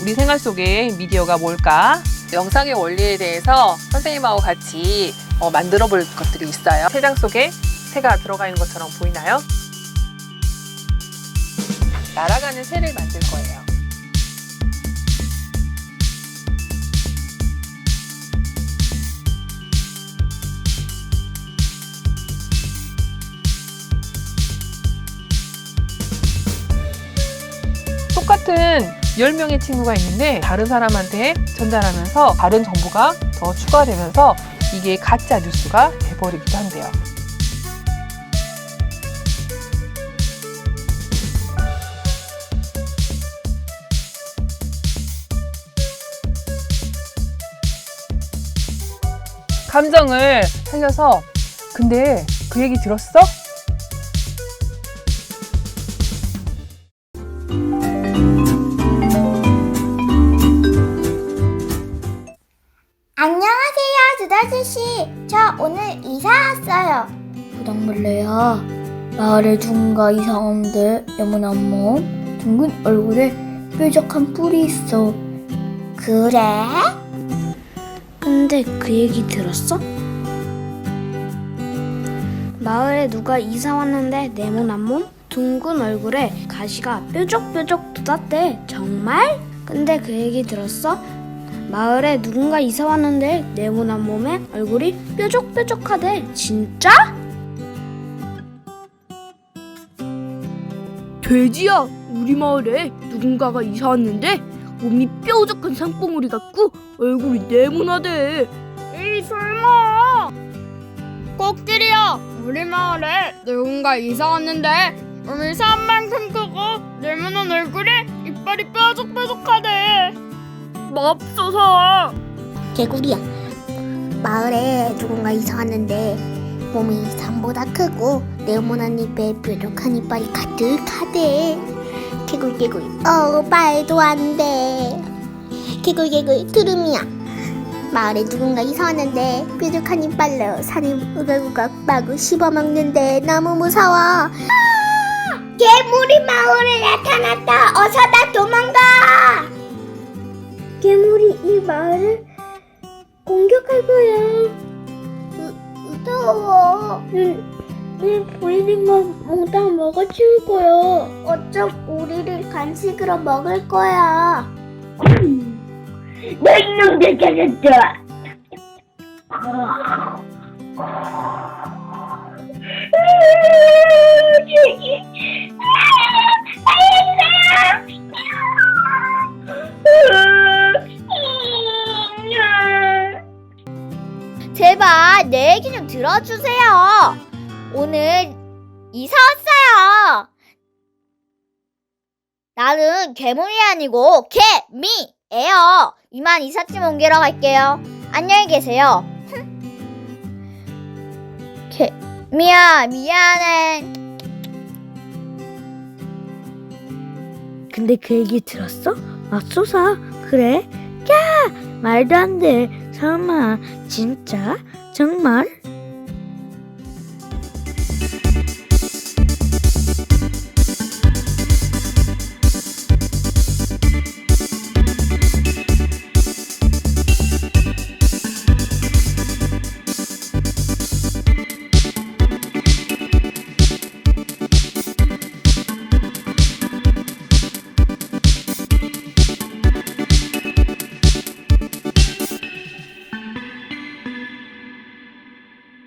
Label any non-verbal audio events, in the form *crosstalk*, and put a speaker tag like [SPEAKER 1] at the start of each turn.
[SPEAKER 1] 우리 생활 속의 미디어가 뭘까? 영상의 원리에 대해서 선생님하고 같이 어, 만들어 볼 것들이 있어요. 세장 속에 새가 들어가 있는 것처럼 보이나요? 날아가는 새를 만들 거예요. 똑같은 10명의 친구가 있는데 다른 사람한테 전달하면서 다른 정보가 더 추가되면서 이게 가짜 뉴스가 돼버리기도 한대요. 감정을 살려서 근데 그 얘기 들었어?
[SPEAKER 2] 두다지씨. 저 오늘 이사 왔어요.
[SPEAKER 3] 부당벌레야 마을에 누군가 이상한데 네모난 몸 둥근 얼굴에 뾰족한 뿔이 있어
[SPEAKER 2] 그래?
[SPEAKER 3] 근데 그 얘기 들었어? 마을에 누가 이사 왔는데 네모난 몸 둥근 얼굴에 가시가 뾰족뾰족 돋았대 정말? 근데 그 얘기 들었어? 마을에 누군가 이사 왔는데 네모난 몸에 얼굴이 뾰족뾰족하대 진짜?
[SPEAKER 4] 돼지야, 우리 마을에 누군가가 이사 왔는데 몸이 뾰족한 산봉우리 같고 얼굴이 네모나대.
[SPEAKER 5] 이 설마 꼭들이야 우리 마을에 누군가 이사 왔는데 몸이 산만큼 크고 네모난 얼굴에 이빨이 뾰족뾰족하대 맙소사
[SPEAKER 2] 개구리야. 마을에 누군가 이사 왔는데 몸이 산보다 크고 네모난 입에 뾰족한 이빨이 가득하대. 개굴개굴. 어, 말도 안 돼. 개굴개굴 트름이야. 마을에 누군가 이사 왔는데 뾰족한 이빨로 산을 우걱우걱 마구 씹어먹는데 너무 무서워. 아! 괴물이 마을에 눈 보이는 건 몽다 먹어치울 거야. 어쩜 우리를 간식으로 먹을 거야. 너 이놈들 찾았다.
[SPEAKER 3] 내 얘기 좀 들어주세요. 오늘 이사 왔어요. 나는 괴물이 아니고 개미예요. 이만 이삿짐 옮기러 갈게요. 안녕히 계세요. *laughs* 개미야 미안해.
[SPEAKER 4] 근데 그 얘기 들었어? 맙소사, 그래? 야, 말도 안 돼. 설마 진짜? 정말?